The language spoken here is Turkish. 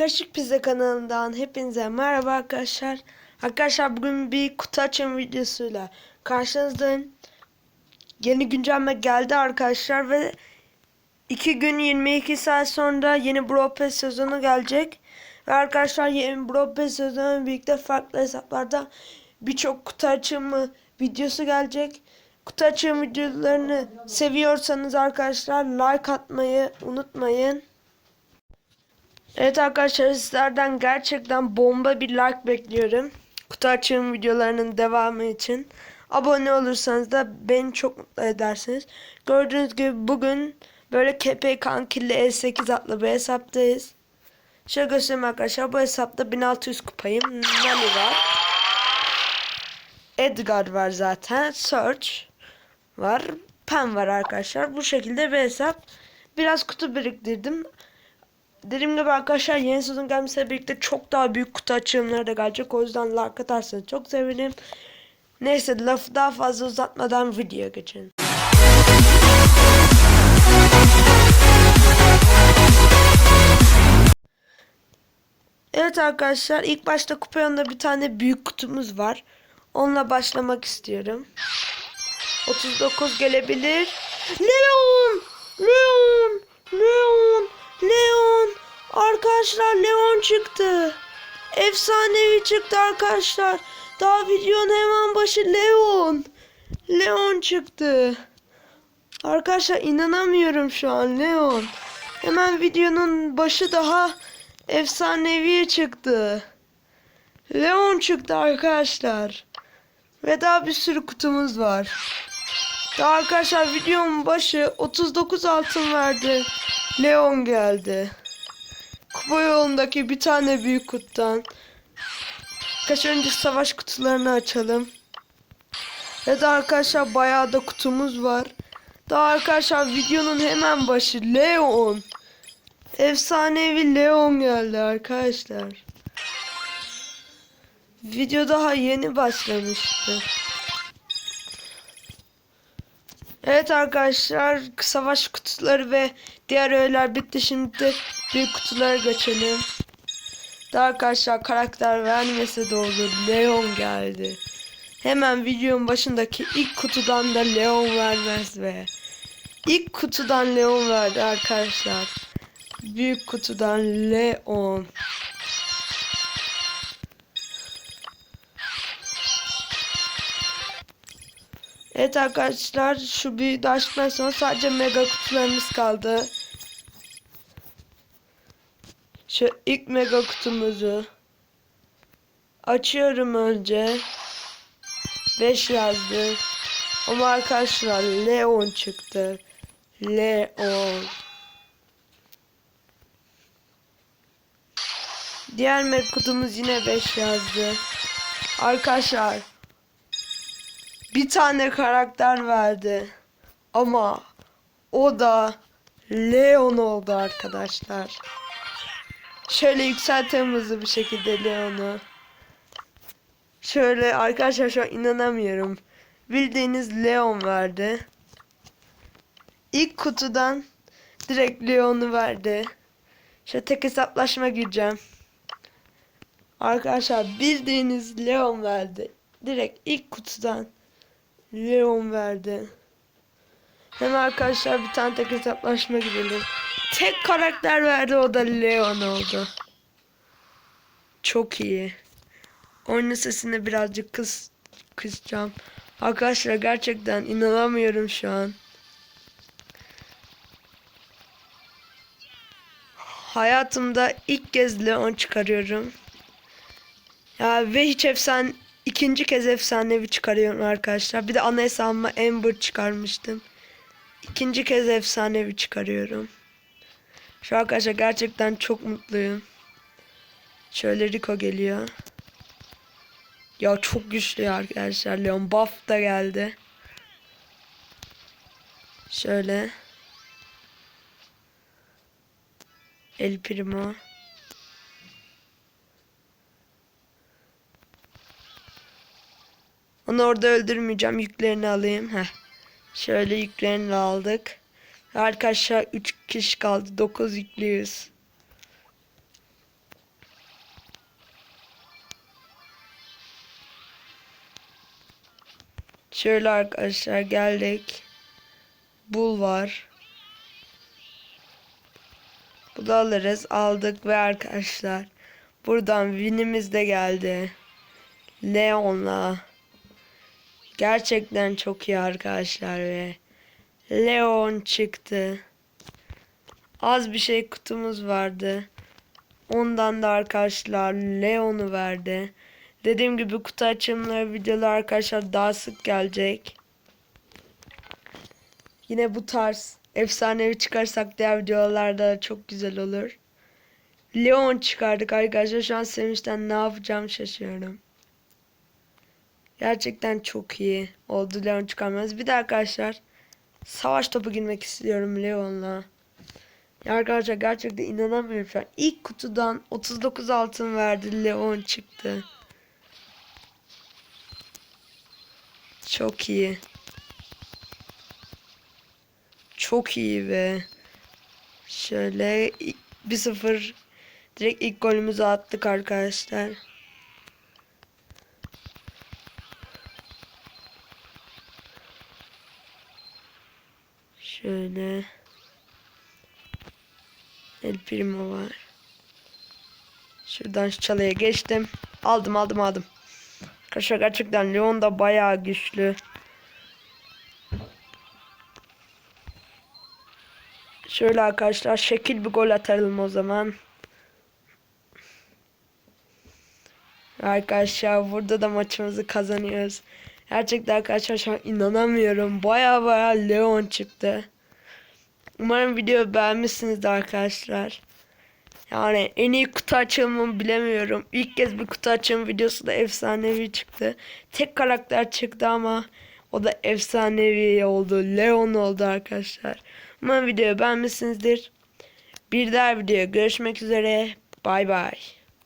Kaşık Pizza kanalından hepinize merhaba arkadaşlar. Arkadaşlar bugün bir kutu açım videosuyla karşınızdayım. Yeni güncelleme geldi arkadaşlar ve 2 gün 22 saat sonra yeni Brawl Pass sezonu gelecek. Ve arkadaşlar yeni Brawl Pass sezonu birlikte farklı hesaplarda birçok kutu açımı videosu gelecek. Kutu açım videolarını seviyorsanız arkadaşlar like atmayı unutmayın. Evet arkadaşlar sizlerden gerçekten bomba bir like bekliyorum. Kutu açığım videolarının devamı için. Abone olursanız da beni çok mutlu edersiniz. Gördüğünüz gibi bugün böyle KP Kankilli E8 adlı bir hesaptayız. Şöyle göstereyim arkadaşlar. Bu hesapta 1600 kupayım. Nani var. Edgar var zaten. Search var. Pen var arkadaşlar. Bu şekilde bir hesap. Biraz kutu biriktirdim. Dediğim gibi arkadaşlar yeni sezon gelmesiyle birlikte çok daha büyük kutu açılımları da gelecek. O yüzden like atarsanız çok sevinirim. Neyse lafı daha fazla uzatmadan videoya geçelim. Evet arkadaşlar ilk başta kupayonda bir tane büyük kutumuz var. Onunla başlamak istiyorum. 39 gelebilir. Leon! Leon! Leon! Leon! Arkadaşlar Leon çıktı. Efsanevi çıktı arkadaşlar. Daha videonun hemen başı Leon. Leon çıktı. Arkadaşlar inanamıyorum şu an Leon. Hemen videonun başı daha efsanevi çıktı. Leon çıktı arkadaşlar. Ve daha bir sürü kutumuz var. Daha arkadaşlar videonun başı 39 altın verdi. Leon geldi. Kupa yolundaki bir tane büyük kutudan. Kaç önce savaş kutularını açalım. Ve de arkadaşlar bayağı da kutumuz var. Daha arkadaşlar videonun hemen başı Leon. Efsanevi Leon geldi arkadaşlar. Video daha yeni başlamıştı. Evet arkadaşlar savaş kutuları ve diğer öğeler bitti. Şimdi de büyük kutulara geçelim. Daha arkadaşlar karakter vermese de olur. Leon geldi. Hemen videonun başındaki ilk kutudan da Leon vermez ve ilk kutudan Leon verdi arkadaşlar. Büyük kutudan Leon. Evet arkadaşlar şu bir açtıktan sonra sadece mega kutularımız kaldı. Şu ilk mega kutumuzu açıyorum önce. 5 yazdı. Ama arkadaşlar Leon çıktı. Leon. Diğer mega kutumuz yine 5 yazdı. Arkadaşlar bir tane karakter verdi. Ama o da Leon oldu arkadaşlar. Şöyle yükseltelim hızlı bir şekilde Leon'u. Şöyle arkadaşlar şu an inanamıyorum. Bildiğiniz Leon verdi. İlk kutudan direkt Leon'u verdi. Şöyle tek hesaplaşma gireceğim. Arkadaşlar bildiğiniz Leon verdi. Direkt ilk kutudan Leon verdi. Hemen arkadaşlar bir tane tek hesaplaşma girelim. Tek karakter verdi o da Leon oldu. Çok iyi. Oyunun sesini birazcık kıs kısacağım. Arkadaşlar gerçekten inanamıyorum şu an. Hayatımda ilk kez Leon çıkarıyorum. Ya ve hiç efsane ikinci kez efsanevi çıkarıyorum arkadaşlar. Bir de ana hesabıma Amber çıkarmıştım. İkinci kez efsanevi çıkarıyorum. Şu arkadaşlar gerçekten çok mutluyum. Şöyle Rico geliyor. Ya çok güçlü arkadaşlar. Leon buff da geldi. Şöyle. El Primo. Onu orada öldürmeyeceğim. Yüklerini alayım. Heh. Şöyle yüklerini aldık. Arkadaşlar 3 kişi kaldı. 9 yüklüyoruz. Şöyle arkadaşlar geldik. Bul var. Bu da alırız. Aldık ve arkadaşlar buradan winimiz de geldi. Leon'la. Gerçekten çok iyi arkadaşlar ve Leon çıktı. Az bir şey kutumuz vardı. Ondan da arkadaşlar Leon'u verdi. Dediğim gibi kutu açımları videolar arkadaşlar daha sık gelecek. Yine bu tarz efsanevi çıkarsak diğer videolarda da çok güzel olur. Leon çıkardık arkadaşlar. Şu an sevinçten ne yapacağım şaşıyorum. Gerçekten çok iyi oldu Leon çıkarmamız. Bir de arkadaşlar savaş topu girmek istiyorum Leon'la. Ya arkadaşlar gerçekten inanamıyorum şu an. İlk kutudan 39 altın verdi Leon çıktı. Çok iyi. Çok iyi ve şöyle 1-0 direkt ilk golümüzü attık arkadaşlar. Şöyle El Primo var. Şuradan şu çalıya geçtim. Aldım aldım aldım. Arkadaşlar gerçekten Leon da bayağı güçlü. Şöyle arkadaşlar şekil bir gol atalım o zaman. Arkadaşlar burada da maçımızı kazanıyoruz. Gerçekten arkadaşlar şu an inanamıyorum. Baya baya Leon çıktı. Umarım video beğenmişsinizdir arkadaşlar. Yani en iyi kutu açılımı bilemiyorum. İlk kez bir kutu açılım videosu da efsanevi çıktı. Tek karakter çıktı ama o da efsanevi oldu. Leon oldu arkadaşlar. Umarım videoyu beğenmişsinizdir. Bir daha videoya görüşmek üzere. Bay bay.